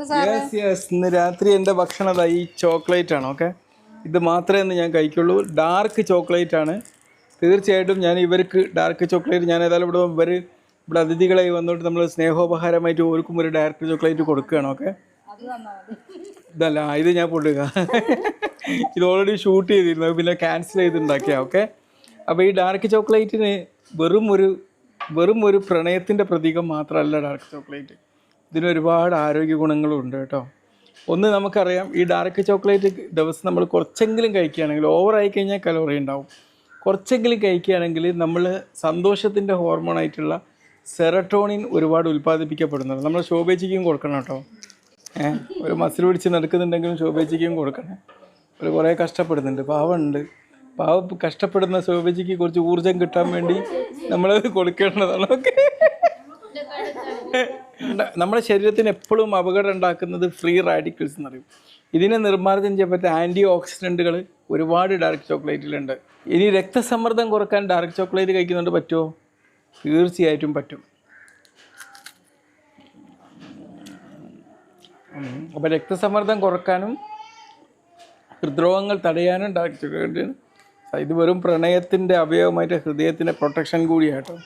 ഇന്ന് രാത്രി എന്റെ ഭക്ഷണം ദാ ഈ ചോക്ലേറ്റ് ആണ് ഓക്കെ ഇത് മാത്രമേ ഇന്ന് ഞാൻ കഴിക്കുള്ളൂ. ഡാർക്ക് ചോക്ലേറ്റ് ആണ്. തീർച്ചയായിട്ടും ഞാൻ ഇവർക്ക് ഡാർക്ക് ചോക്ലേറ്റ് ഞാൻ ഏതായാലും ഇവിടെ ഇവർ ഇവിടെ അതിഥികളായി വന്നുകൊണ്ട് നമ്മൾ സ്നേഹോപഹാരമായിട്ട് ഓർക്കും ഒരു ഡാർക്ക് ചോക്ലേറ്റ് കൊടുക്കുകയാണ് ഓക്കെ അത് ഇതല്ല ഇത് ഞാൻ പൊട്ടുക ഇത് ഓൾറെഡി ഷൂട്ട് ചെയ്തിരുന്നു. അത് പിന്നെ ക്യാൻസൽ ചെയ്തുണ്ടാക്കിയ ഓക്കെ അപ്പോൾ ഈ ഡാർക്ക് ചോക്ലേറ്റിന് വെറും ഒരു വെറും ഒരു പ്രണയത്തിന്റെ പ്രതീകം മാത്രമല്ല ഡാർക്ക് ചോക്ലേറ്റ് ഇതിന് ഒരുപാട് ആരോഗ്യ ഗുണങ്ങളും ഉണ്ട് കേട്ടോ. ഒന്ന് നമുക്കറിയാം ഈ ഡാർക്ക് ചോക്ലേറ്റ് ദിവസം നമ്മൾ കുറച്ചെങ്കിലും കഴിക്കുകയാണെങ്കിൽ ഓവറായി കഴിഞ്ഞാൽ കലോറി ഉണ്ടാവും. കുറച്ചെങ്കിലും കഴിക്കുകയാണെങ്കിൽ നമ്മൾ സന്തോഷത്തിന്റെ ഹോർമോണായിട്ടുള്ള സെറട്ടോണിൻ ഒരുപാട് ഉൽപ്പാദിപ്പിക്കപ്പെടുന്നുണ്ട്. നമ്മൾ ശോഭേച്ചിക്കും കൊടുക്കണം കേട്ടോ. ഏഹ് ഒരു മസിൽ പിടിച്ച് നടക്കുന്നുണ്ടെങ്കിലും ശോഭേച്ചിക്കും കൊടുക്കണം. ഒരു കുറേ കഷ്ടപ്പെടുന്നുണ്ട് പാവമുണ്ട്. പാവ കഷ്ടപ്പെടുന്ന ശോഭേച്ചിക്ക് കുറച്ച് ഊർജം കിട്ടാൻ വേണ്ടി നമ്മളത് കൊടുക്കേണ്ടതാണ്. ഓക്കെ. നമ്മുടെ ശരീരത്തിന് എപ്പോഴും അപകടം ഉണ്ടാക്കുന്നത് ഫ്രീ റാഡിക്കൽസ് എന്ന് പറയും. ഇതിനെ നിർമ്മാർജനം ചെയ്യാൻ പറ്റിയ ആന്റി ഓക്സിഡന്റുകൾ ഒരുപാട് ഡാർക്ക് ചോക്ലേറ്റിലുണ്ട് ഇനി രക്തസമ്മർദ്ദം കുറയ്ക്കാൻ ഡാർക്ക് ചോക്ലേറ്റ് കഴിക്കുന്നുണ്ട് പറ്റുമോ? തീർച്ചയായിട്ടും പറ്റും. അപ്പോൾ രക്തസമ്മർദ്ദം കുറക്കാനും ഹൃദ്രോഗങ്ങൾ തടയാനും ഡാർക്ക് ചോക്ലേറ്റ് ഇത് വെറും പ്രണയത്തിന്റെ അവയവമായിട്ട് ഹൃദയത്തിന്റെ പ്രൊട്ടക്ഷൻ കൂടിയാട്ടോ.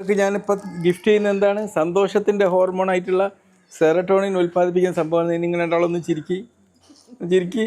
ഇതൊക്കെ ഞാനിപ്പോൾ ഗിഫ്റ്റ് ചെയ്യുന്ന എന്താണ്? സന്തോഷത്തിന്റെ ഹോർമോണായിട്ടുള്ള സെറട്ടോണിൻ ഉൽപ്പാദിപ്പിക്കുന്ന സംഭവമാണ്. നിങ്ങൾ രണ്ടാളൊന്ന് ചിരിക്കി. ചിരിക്കി.